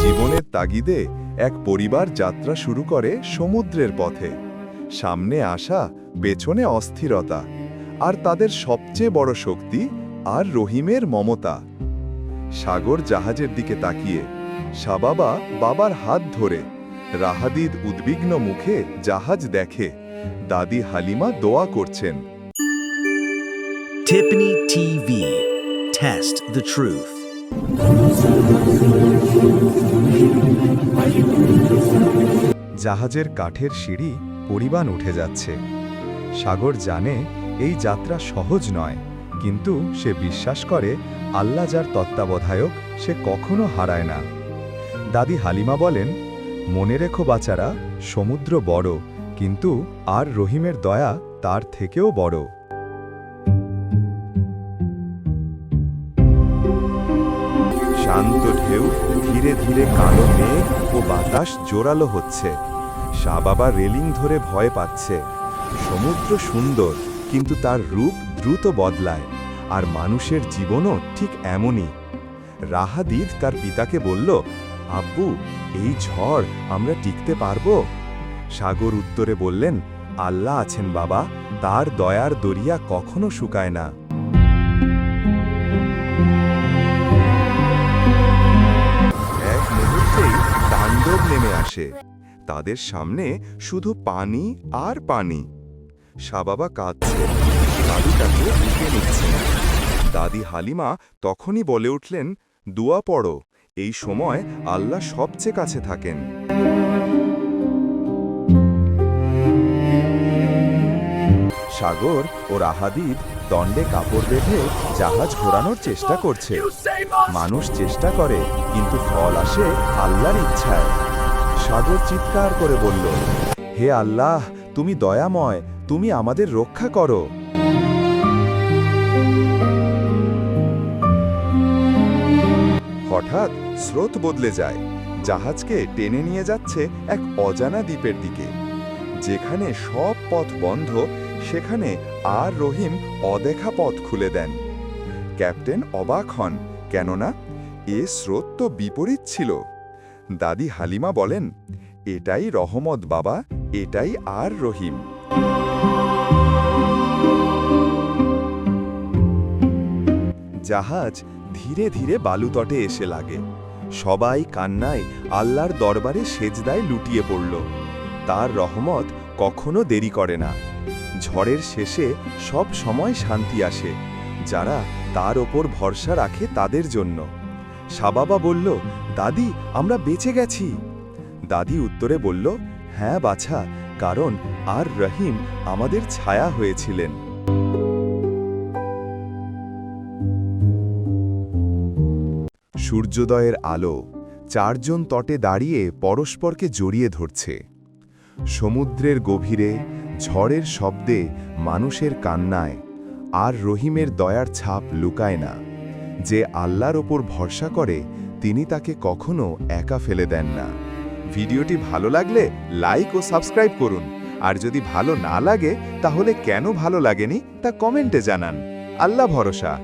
জীবনের তাগিদে এক পরিবার যাত্রা শুরু করে সমুদ্রের পথে। সামনে আসা, পেছনে অস্থিরতা। আর তাদের সবচেয়ে বড় শক্তি আর রহিমের মমতা। সাগর জাহাজের দিকে তাকিয়ে, সাবাবা বাবার হাত ধরে, রাহাদিদ উদ্বিগ্ন মুখে জাহাজ দেখে, দাদি হালিমা দোয়া করছেন। Tiffany TV. Test the truth. জাহাজের কাঠের সিঁড়ি পরিবাণ উঠে যাচ্ছে সাগর জানে এই যাত্রা সহজ নয়, কিন্তু সে বিশ্বাস করে আল্লাহ যার তত্ত্বাবধায়ক, সে কখনো হারায় না দাদি হালিমা বলেন, মনে রেখো বাচারা, সমুদ্র বড়, কিন্তু আর রহিমের দয়া তার থেকেও বড় ঢেউ ধীরে ধীরে কালো মেঘ ও বাতাস জোরালো হচ্ছে। শাহ বাবা রেলিং ধরে ভয় পাচ্ছে। সমুদ্র সুন্দর, কিন্তু তার রূপ দ্রুত বদলায়, আর মানুষের জীবনও ঠিক এমনই। রাহাদিদ তার পিতাকে বলল, আব্বু, এই ঝড় আমরা টিকতে পারব? সাগর উত্তরে বললেন, আল্লাহ আছেন বাবা, তার দয়ার দরিয়া কখনো শুকায় না। নেমে আসে। তাদের সামনে শুধু পানি আর পানি। সাবাবা কাঁদছে। দাদি তাকে বুকে নিচ্ছে। দাদি হালিমা তখনই বলে উঠলেন, দুয়া পড়ো, এই সময় আল্লাহ সবচেয়ে কাছে থাকেন। সাগর ও রাহাদিদ দণ্ডে কাপড় বেঁধে জাহাজ ঘোরানোর চেষ্টা করছে। মানুষ চেষ্টা করে, কিন্তু ফল আসে আল্লাহর ইচ্ছায়। সাগর চিৎকার করে বলল, হে আল্লাহ, তুমি দয়াময়, তুমি আমাদের রক্ষা করো। হঠাৎ স্রোত বদলে যায়, জাহাজকে টেনে নিয়ে যাচ্ছে এক অজানা দ্বীপের দিকে। যেখানে সব পথ বন্ধ, সেখানে আর রহিম অদেখা পথ খুলে দেন। ক্যাপ্টেন অবাক হন, কেননা এ স্রোত তো বিপরীত ছিল। দাদি হালিমা বলেন, এটাই রহমত বাবা, এটাই আর রহিম। জাহাজ ধীরে ধীরে বালুতটে এসে লাগে। সবাই কান্নায় আল্লাহর দরবারে সেজদায় লুটিয়ে পড়ল। তার রহমত কখনো দেরি করে না। ঝড়ের শেষে সব সময় শান্তি আসে, যারা তার ওপর ভরসা রাখে তাদের জন্য। সাবাবা বলল দাদি, আমরা বেঁচে গেছি। দাদি উত্তরে বলল হ্যাঁ বাছা, কারণ আর রহিম আমাদের ছায়া হয়েছিলেন। সূর্যোদয়ের আলো চারজন তটে দাঁড়িয়ে পরস্পরকে জড়িয়ে ধরছে। সমুদ্রের গভীরে ঝড়ের শব্দে মানুষের কান্নায় আর রহিমের দয়ার ছাপ লুকায় না, যে আল্লাহর ওপর ভরসা করে তিনি তাকে কখনো একা ফেলে দেন না। ভিডিওটি ভালো লাগলে লাইক ও সাবস্ক্রাইব করুন। আর যদি ভালো না লাগে, তাহলে কেন ভালো লাগেনি তা কমেন্টে জানান। আল্লাহ ভরসা।